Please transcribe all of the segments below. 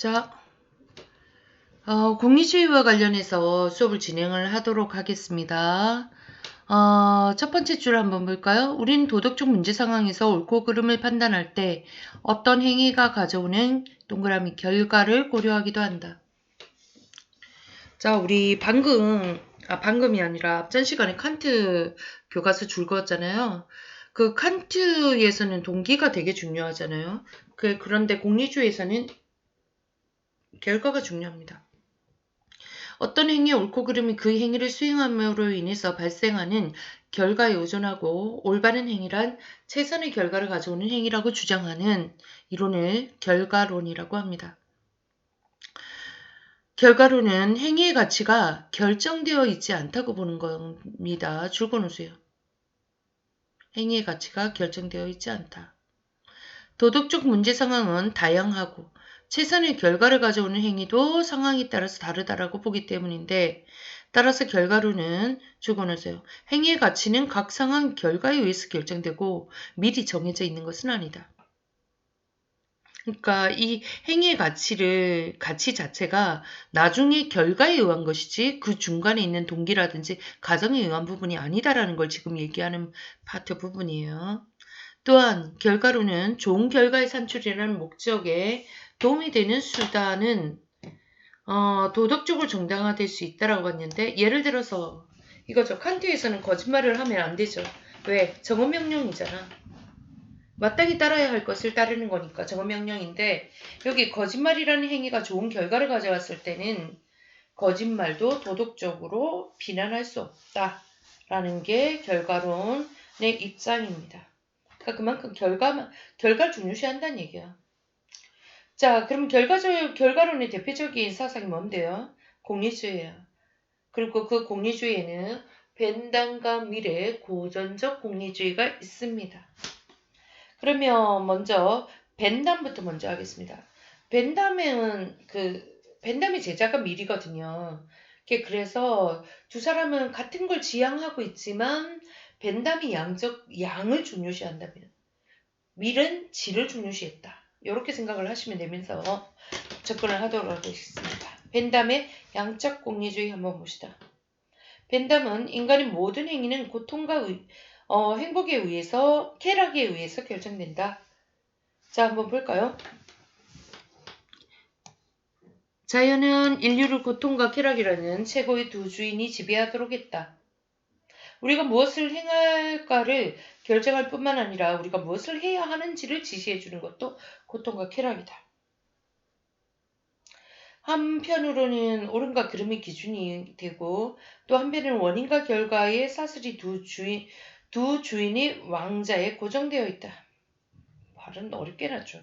자, 어, 공리주의와 관련해서 수업을 진행을 하도록 하겠습니다. 어, 첫 번째 줄 한번 볼까요? 우린 도덕적 문제 상황에서 옳고 그름을 판단할 때 어떤 행위가 가져오는 동그라미 결과를 고려하기도 한다. 자, 우리 방금, 아, 방금이 아니라 앞전 시간에 칸트 교과서 줄 거였잖아요. 그 칸트에서는 동기가 되게 중요하잖아요. 그, 그런데 공리주의에서는 결과가 중요합니다. 어떤 행위의 옳고 그름이 그 행위를 수행함으로 인해서 발생하는 결과에 의존하고 올바른 행위란 최선의 결과를 가져오는 행위라고 주장하는 이론을 결과론이라고 합니다. 결과론은 행위의 가치가 결정되어 있지 않다고 보는 겁니다. 줄거 놓으세요. 행위의 가치가 결정되어 있지 않다. 도덕적 문제 상황은 다양하고 최선의 결과를 가져오는 행위도 상황에 따라서 다르다라고 보기 때문인데 따라서 결과로는 적어놓으세요. 행위의 가치는 각 상황 결과에 의해서 결정되고 미리 정해져 있는 것은 아니다. 그러니까 이 행위의 가치를 가치 자체가 나중에 결과에 의한 것이지 그 중간에 있는 동기라든지 가정에 의한 부분이 아니다라는 걸 지금 얘기하는 파트 부분이에요. 또한 결과로는 좋은 결과의 산출이라는 목적에 도움이 되는 수단은 어, 도덕적으로 정당화될 수 있다라고 봤는데 예를 들어서 이거죠. 칸트에서는 거짓말을 하면 안 되죠. 왜? 정언명령이잖아. 마땅히 따라야 할 것을 따르는 거니까 정언명령인데 여기 거짓말이라는 행위가 좋은 결과를 가져왔을 때는 거짓말도 도덕적으로 비난할 수 없다라는 게 결과론의 입장입니다. 그러니까 그만큼 결과만 결과를 중요시한다는 얘기야. 자, 그럼 결과적, 결과론의 대표적인 사상이 뭔데요? 공리주의예요. 그리고 그 공리주의에는 벤담과 미래 고전적 공리주의가 있습니다. 그러면 먼저 벤담부터 먼저 하겠습니다. 벤담은 그 벤담의 제자가 밀이거든요. 그래서 두 사람은 같은 걸 지향하고 있지만 벤담이 양적 양을 중요시한다면 밀은 질을 중요시했다. 이렇게 생각을 하시면 되면서 접근을 하도록 하겠습니다. 벤담의 양적 공리주의 한번 봅시다. 벤담은 인간의 모든 행위는 고통과 의, 어, 행복에 의해서 쾌락에 의해서 결정된다. 자 한번 볼까요? 자연은 인류를 고통과 쾌락이라는 최고의 두 주인이 지배하도록 했다. 우리가 무엇을 행할까를 결정할 뿐만 아니라 우리가 무엇을 해야 하는지를 지시해 주는 것도 고통과 쾌락이다. 한편으로는 옳음과 그름이 기준이 되고 또 한편은 원인과 결과의 사슬이 두 주인, 두 주인이 왕자에 고정되어 있다. 말은 어렵게 나죠.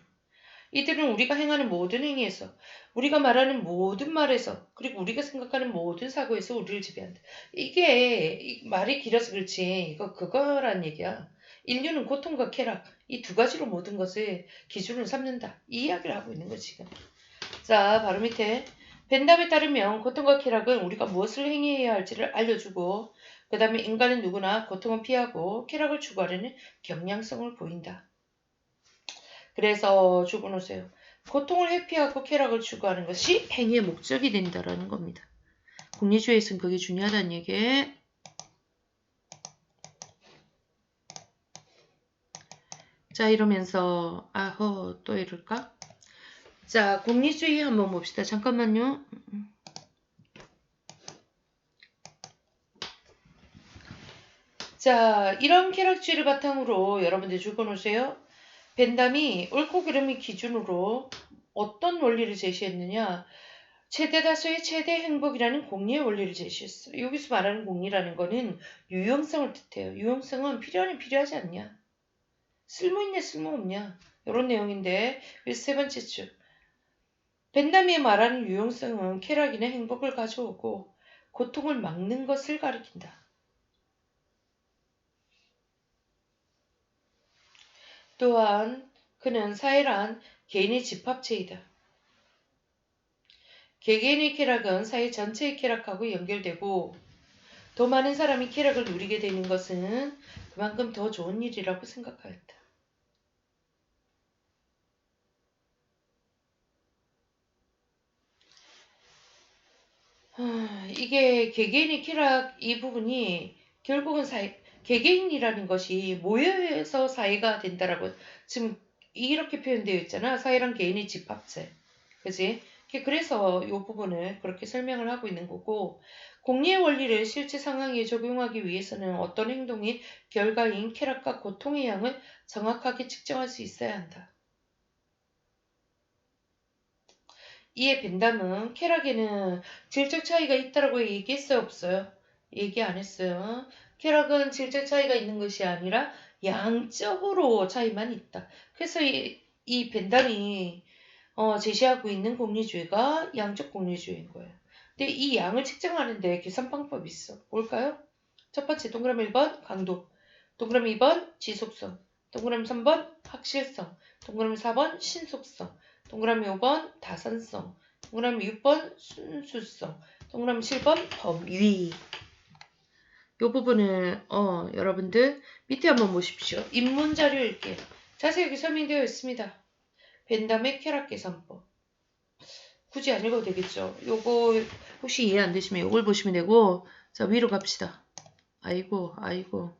이들은 우리가 행하는 모든 행위에서, 우리가 말하는 모든 말에서, 그리고 우리가 생각하는 모든 사고에서 우리를 지배한다. 이게 말이 길어서 그렇지. 이거 그거란 얘기야. 인류는 고통과 쾌락 이 두 가지로 모든 것을 기준으로 삼는다. 이 이야기를 하고 있는 거지 지금. 자, 바로 밑에 벤담에 따르면 고통과 쾌락은 우리가 무엇을 행해야 할지를 알려주고 그 다음에 인간은 누구나 고통을 피하고 쾌락을 추구하려는 경향성을 보인다. 그래서 죽어놓으세요. 고통을 회피하고 쾌락을 추구하는 것이 행위의 목적이 된다라는 겁니다. 공리주의에서는 그게 중요하다는 얘기. 자 이러면서 아허 또 이럴까? 자 공리주의 한번 봅시다. 잠깐만요. 자 이런 쾌락주의를 바탕으로 여러분들 죽어놓으세요. 벤담이 옳고 그름이 기준으로 어떤 원리를 제시했느냐? 최대 다수의 최대 행복이라는 공리의 원리를 제시했어. 여기서 말하는 공리라는 거는 유용성을 뜻해요. 유용성은 필요하니 필요하지 않냐? 쓸모있냐 쓸모없냐? 이런 내용인데 세 번째 줄. 벤담이 말하는 유용성은 쾌락이나 행복을 가져오고 고통을 막는 것을 가리킨다. 또한 그는 사회란 개인의 집합체이다. 개개인의 쾌락은 사회 전체의 쾌락하고 연결되고 더 많은 사람이 쾌락을 누리게 되는 것은 그만큼 더 좋은 일이라고 생각하였다. 아, 이게 개개인의 쾌락 이 부분이 결국은 사회, 개개인이라는 것이 모여서 사회가 된다라고 지금 이렇게 표현되어 있잖아. 사회랑 개인의 집합체. 그지? 그래서 이 부분을 그렇게 설명을 하고 있는 거고 공리의 원리를 실제 상황에 적용하기 위해서는 어떤 행동이 결과인 쾌락과 고통의 양을 정확하게 측정할 수 있어야 한다. 이에 벤담은 쾌락에는 질적 차이가 있다라고 얘기했어요 없어요? 얘기 안 했어요. 쾌락은 질적 차이가 있는 것이 아니라 양적으로 차이만 있다. 그래서 이, 이 벤담이 어, 제시하고 있는 공리주의가 양적 공리주의인 거예요. 근데 이 양을 측정하는데 계산 방법이 있어. 뭘까요? 첫 번째 동그라미 1번 강도, 동그라미 2번 지속성, 동그라미 3번 확실성, 동그라미 4번 신속성, 동그라미 5번 다산성, 동그라미 6번 순수성, 동그라미 7번 범위. 이 부분은 어 여러분들 밑에 한번 보십시오. 입문 자료 읽게 자세하게 설명되어 있습니다. 벤담의 쾌락 계산법. 굳이 안 읽어도 되겠죠. 요거 혹시 이해 안 되시면 요걸 보시면 되고 자 위로 갑시다. 아이고 아이고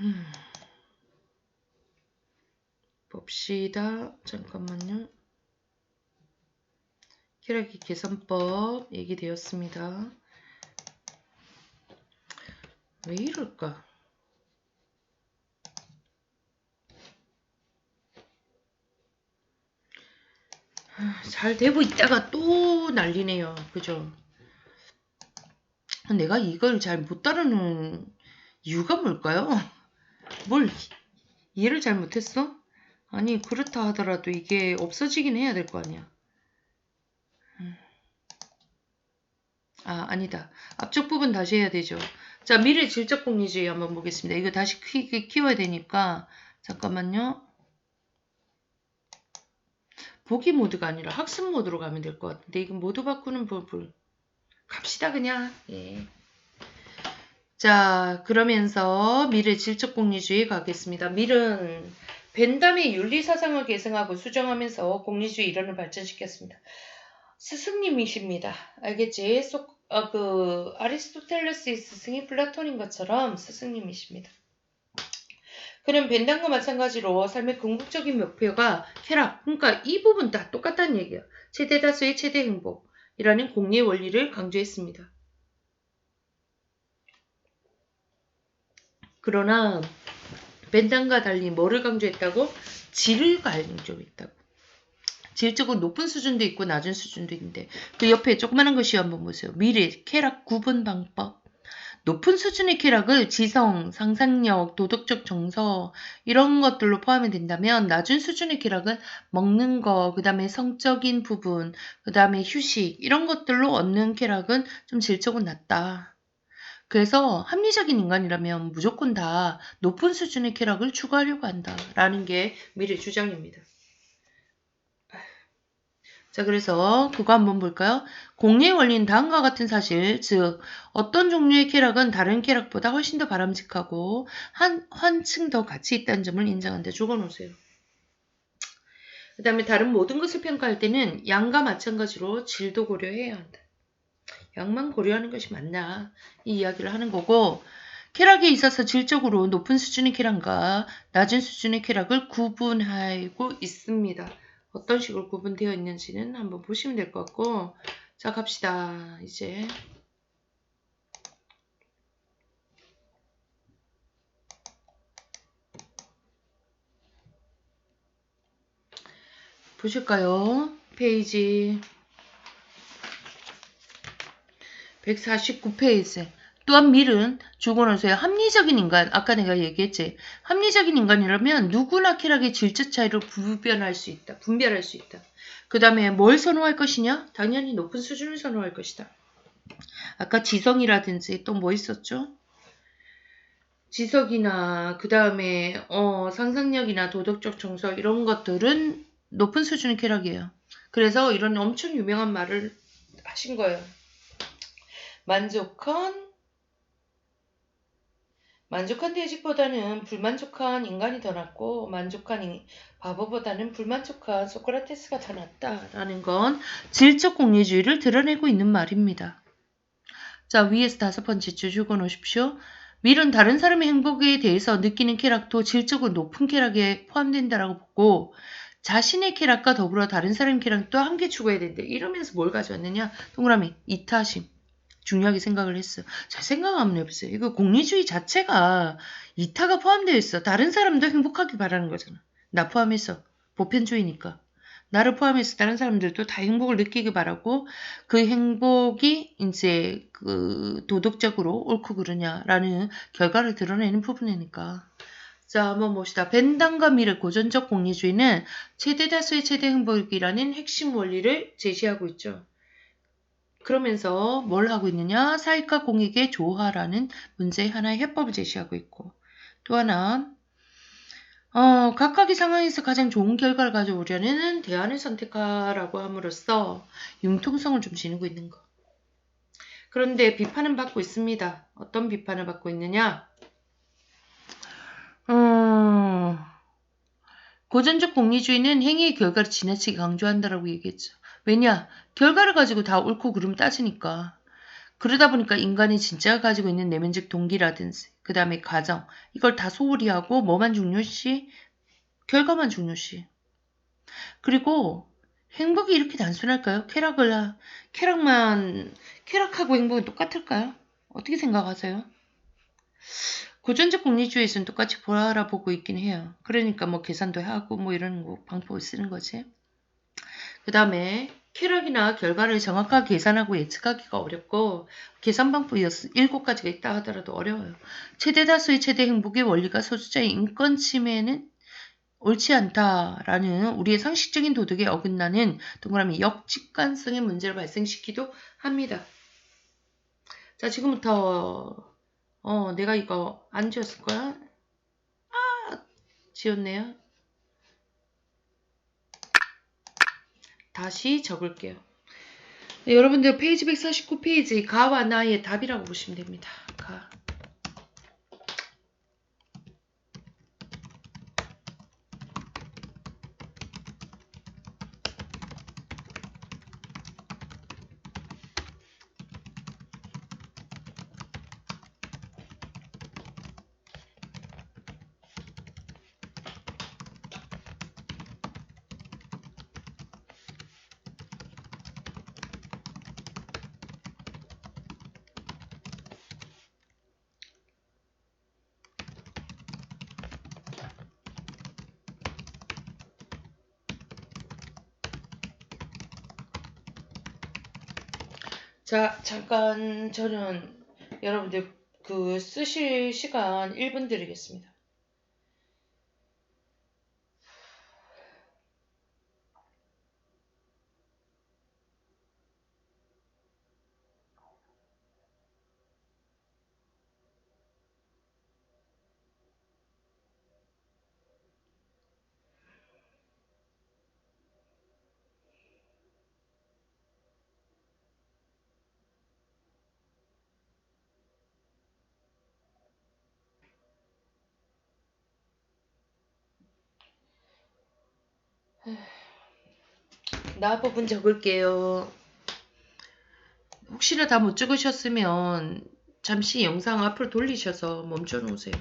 음. 봅시다. 잠깐만요. 쾌락기 계산법 얘기되었습니다. 왜 이럴까? 잘 되고 있다가 또 난리네요. 그죠? 내가 이걸 잘 못 따르는 이유가 뭘까요? 뭘 이해를 잘 못했어? 아니 그렇다 하더라도 이게 없어지긴 해야 될 거 아니야. 음. 아 아니다. 앞쪽 부분 다시 해야 되죠. 자 미래 질적 공리주의 한번 보겠습니다. 이거 다시 키, 키워야 되니까 잠깐만요. 보기 모드가 아니라 학습 모드로 가면 될 것 같은데 이거 모드 바꾸는 법을 갑시다 그냥. 예. 자, 그러면서 밀의 질적 공리주의 가겠습니다. 밀은 벤담의 윤리사상을 계승하고 수정하면서 공리주의 이론을 발전시켰습니다. 스승님이십니다. 알겠지? 소, 어, 그 아리스토텔레스의 스승이 플라톤인 것처럼 스승님이십니다. 그는 벤담과 마찬가지로 삶의 궁극적인 목표가 쾌락, 그러니까 이 부분 다 똑같다는 얘기예요. 최대 다수의 최대 행복이라는 공리의 원리를 강조했습니다. 그러나 벤담과 달리 뭐를 강조했다고? 질을 강조했다고. 질적으로 높은 수준도 있고 낮은 수준도 있는데 그 옆에 조그마한 것이 한번 보세요. 미래, 쾌락 구분 방법. 높은 수준의 쾌락을 지성, 상상력, 도덕적 정서 이런 것들로 포함이 된다면 낮은 수준의 쾌락은 먹는 거, 그 다음에 성적인 부분, 그 다음에 휴식 이런 것들로 얻는 쾌락은 좀 질적으로 낮다. 그래서 합리적인 인간이라면 무조건 다 높은 수준의 쾌락을 추구하려고 한다라는 게 미래 주장입니다. 자, 그래서 그거 한번 볼까요? 공리의 원리는 다음과 같은 사실, 즉 어떤 종류의 쾌락은 다른 쾌락보다 훨씬 더 바람직하고 한 한층 더 가치 있다는 점을 인정한다. 적어놓으세요. 그 다음에 다른 모든 것을 평가할 때는 양과 마찬가지로 질도 고려해야 한다. 양만 고려하는 것이 맞나 이 이야기를 하는 거고 쾌락에 있어서 질적으로 높은 수준의 쾌락과 낮은 수준의 쾌락을 구분하고 있습니다. 어떤 식으로 구분되어 있는지는 한번 보시면 될 것 같고 자 갑시다 이제 보실까요? 페이지 149페이지. 또한 밀은 주고는서의 합리적인 인간, 아까 내가 얘기했지. 합리적인 인간이라면 누구나 쾌락의 질적 차이로 분별할 수 있다. 분별할 수 있다. 그 다음에 뭘 선호할 것이냐? 당연히 높은 수준을 선호할 것이다. 아까 지성이라든지 또 뭐 있었죠? 지석이나 그 다음에 어, 상상력이나 도덕적 정서 이런 것들은 높은 수준의 쾌락이에요. 그래서 이런 엄청 유명한 말을 하신 거예요. 만족한 만족한 돼지보다는 불만족한 인간이 더 낫고 만족한 인- 바보보다는 불만족한 소크라테스가 더 낫다라는 건 질적 공리주의를 드러내고 있는 말입니다. 자 위에서 다섯 번째 줄 적어 놓으십시오. 밀은 다른 사람의 행복에 대해서 느끼는 쾌락도 질적으로 높은 쾌락에 포함된다라고 보고 자신의 쾌락과 더불어 다른 사람의 쾌락도 함께 추구해야 된다. 이러면서 뭘 가져왔느냐? 동그라미 이타심. 중요하게 생각을 했어. 잘 생각하면 해보세요. 이거 공리주의 자체가 이타가 포함되어 있어. 다른 사람도 행복하길 바라는 거잖아. 나 포함해서. 보편주의니까. 나를 포함해서 다른 사람들도 다 행복을 느끼길 바라고 그 행복이 이제 그 도덕적으로 옳고 그르냐라는 결과를 드러내는 부분이니까. 자, 한번 봅시다. 벤당과 미르 고전적 공리주의는 최대 다수의 최대 행복이라는 핵심 원리를 제시하고 있죠. 그러면서 뭘 하고 있느냐? 사익과 공익의 조화라는 문제의 하나의 해법을 제시하고 있고 또 하나 어, 각각의 상황에서 가장 좋은 결과를 가져오려는 대안을 선택하라고 함으로써 융통성을 좀 지니고 있는 거. 그런데 비판은 받고 있습니다. 어떤 비판을 받고 있느냐? 음, 고전적 공리주의는 행위의 결과를 지나치게 강조한다라고 얘기했죠. 왜냐? 결과를 가지고 다 옳고 그름 따지니까. 그러다 보니까 인간이 진짜 가지고 있는 내면적 동기라든지 그 다음에 가정 이걸 다 소홀히 하고 뭐만 중요시? 결과만 중요시. 그리고 행복이 이렇게 단순할까요? 쾌락을 하, 쾌락만 쾌락하고 행복은 똑같을까요? 어떻게 생각하세요? 고전적 공리주의에서는 똑같이 보라보고 있긴 해요. 그러니까 뭐 계산도 하고 뭐 이런 거 방법을 쓰는 거지. 그 다음에 쾌락이나 결과를 정확하게 계산하고 예측하기가 어렵고 계산 방법이 7가지가 있다 하더라도 어려워요. 최대 다수의 최대 행복의 원리가 소수자의 인권 침해는 옳지 않다라는 우리의 상식적인 도덕에 어긋나는 동그라미 역직관성의 문제를 발생시키기도 합니다. 자 지금부터 어 내가 이거 안 지웠을 거야? 아 지웠네요. 다시 적을게요. 네, 여러분들 페이지 149페이지 가와 나의 답이라고 보시면 됩니다. 가. 자, 잠깐 저는 여러분들 그 쓰실 시간 1분 드리겠습니다. 나 부분 적을게요. 혹시나 다 못 적으셨으면 잠시 영상 앞으로 돌리셔서 멈춰 놓으세요.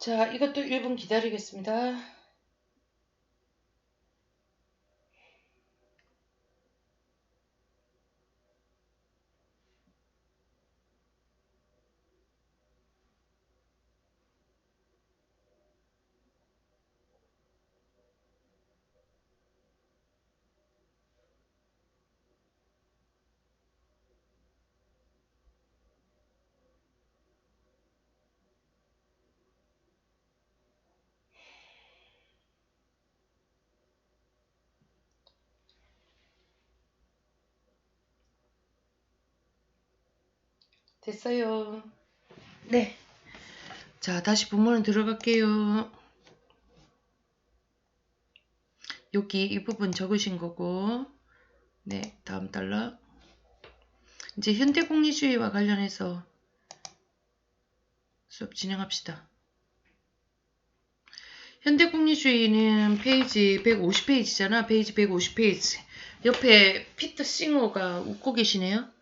자, 이것도 1분 기다리겠습니다. 됐어요. 네. 자, 다시 본문을 들어갈게요. 여기 이 부분 적으신 거고, 네, 다음 달러. 이제 현대공리주의와 관련해서 수업 진행합시다. 현대공리주의는 페이지 150페이지잖아. 페이지 150페이지. 옆에 피터 싱어가 웃고 계시네요.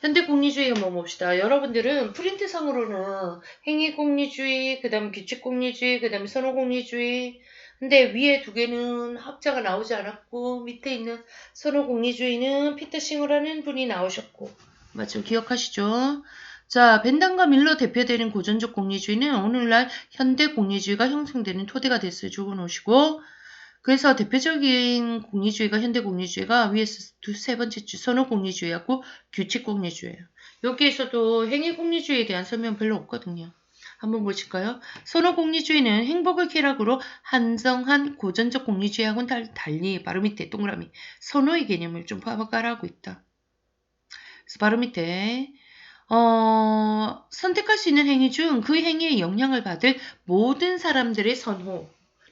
현대공리주의 한번 봅시다. 여러분들은 프린트상으로는 행위공리주의, 그 다음 규칙공리주의, 그 다음에 선호공리주의. 근데 위에 두 개는 학자가 나오지 않았고 밑에 있는 선호공리주의는 피터 싱어라는 분이 나오셨고 맞죠? 기억하시죠? 자, 벤단과 밀러 대표되는 고전적 공리주의는 오늘날 현대 공리주의가 형성되는 토대가 됐어요. 적어놓으시고 그래서 대표적인 공리주의가 현대 공리주의가 위에서 두 세 번째 주 선호 공리주의하고 규칙 공리주의예요. 여기에서도 행위 공리주의에 대한 설명 별로 없거든요. 한번 보실까요? 선호 공리주의는 행복을 쾌락으로 한정한 고전적 공리주의하고는 달리 바로 밑에 동그라미 선호의 개념을 좀 파악하고 있다. 그래서 바로 밑에 어, 선택할 수 있는 행위 중 그 행위에 영향을 받을 모든 사람들의 선호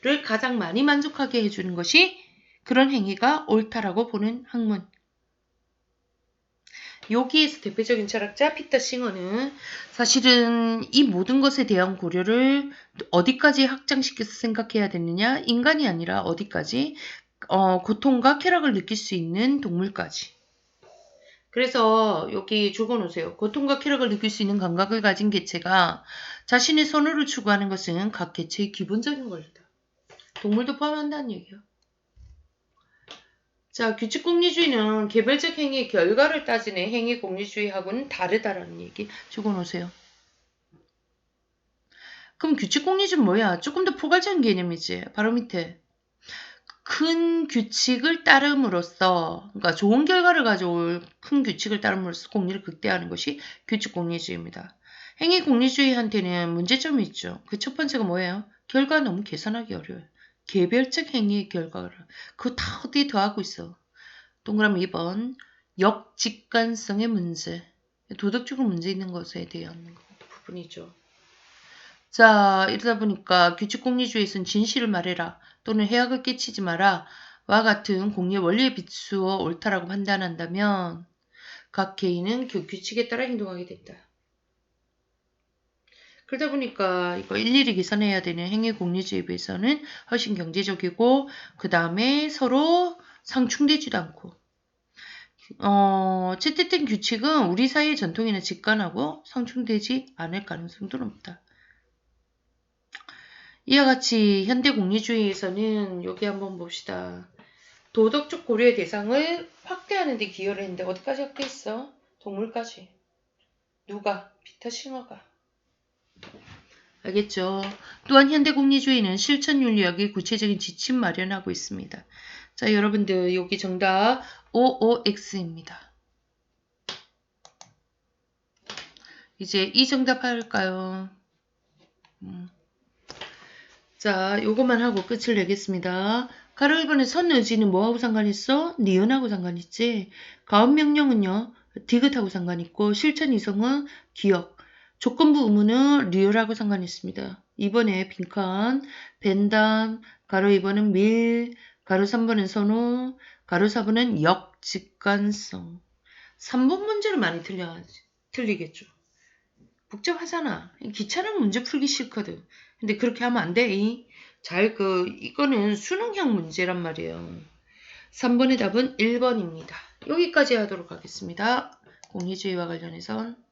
를 가장 많이 만족하게 해주는 것이 그런 행위가 옳다라고 보는 학문. 여기에서 대표적인 철학자 피터 싱어는 사실은 이 모든 것에 대한 고려를 어디까지 확장시켜서 생각해야 되느냐 인간이 아니라 어디까지 어, 고통과 쾌락을 느낄 수 있는 동물까지 그래서 여기 적어놓으세요. 고통과 쾌락을 느낄 수 있는 감각을 가진 개체가 자신의 선호를 추구하는 것은 각 개체의 기본적인 권리다. 동물도 포함한다는 얘기예요. 자, 규칙 공리주의는 개별적 행위의 결과를 따지는 행위 공리주의하고는 다르다라는 얘기 적어놓으세요. 그럼 규칙 공리주의는 뭐야? 조금 더 포괄적인 개념이지. 바로 밑에. 큰 규칙을 따름으로써, 그러니까 좋은 결과를 가져올 큰 규칙을 따름으로써 공리를 극대화하는 것이 규칙 공리주의입니다. 행위 공리주의한테는 문제점이 있죠. 그 첫 번째가 뭐예요? 결과 너무 계산하기 어려워요. 개별적 행위의 결과를. 그거 다 어디에 더하고 있어. 동그라미 2번. 역직관성의 문제. 도덕적으로 문제 있는 것에 대한 부분이죠. 자, 이러다 보니까 규칙 공리주의에서는 진실을 말해라. 또는 해악을 끼치지 마라 와 같은 공리의 원리에 비추어 옳다라고 판단한다면 각 개인은 그 규칙에 따라 행동하게 된다. 그러다 보니까 이거 일일이 계산해야 되는 행위 공리주의에 비해서는 훨씬 경제적이고 그 다음에 서로 상충되지도 않고 어, 어쨌든 규칙은 우리 사이의 전통이나 직관하고 상충되지 않을 가능성도 높다. 이와 같이 현대 공리주의에서는 여기 한번 봅시다. 도덕적 고려의 대상을 확대하는 데 기여를 했는데 어디까지 확대했어? 동물까지. 누가? 피터 싱어가. 알겠죠? 또한 현대 공리주의는 실천 윤리학의 구체적인 지침 마련하고 있습니다. 자, 여러분들 여기 정답 OOX입니다. 이제 이 정답 할까요? 음. 자, 요것만 하고 끝을 내겠습니다. 가로 1번의 선의지는 뭐하고 상관있어? 니은하고 상관있지. 가운명령은요. 디귿하고 상관있고 실천 이성은 기억. 조건부 의문은 리얼하고 상관있습니다. 2번에 빈칸, 벤담, 가로 2번은 밀, 가로 3번은 선호, 가로 4번은 역직관성. 3번 문제를 많이 틀려, 틀리겠죠. 복잡하잖아. 귀찮은 문제 풀기 싫거든. 근데 그렇게 하면 안 돼. 잘, 그, 이거는 수능형 문제란 말이에요. 3번의 답은 1번입니다. 여기까지 하도록 하겠습니다. 공리주의와 관련해선.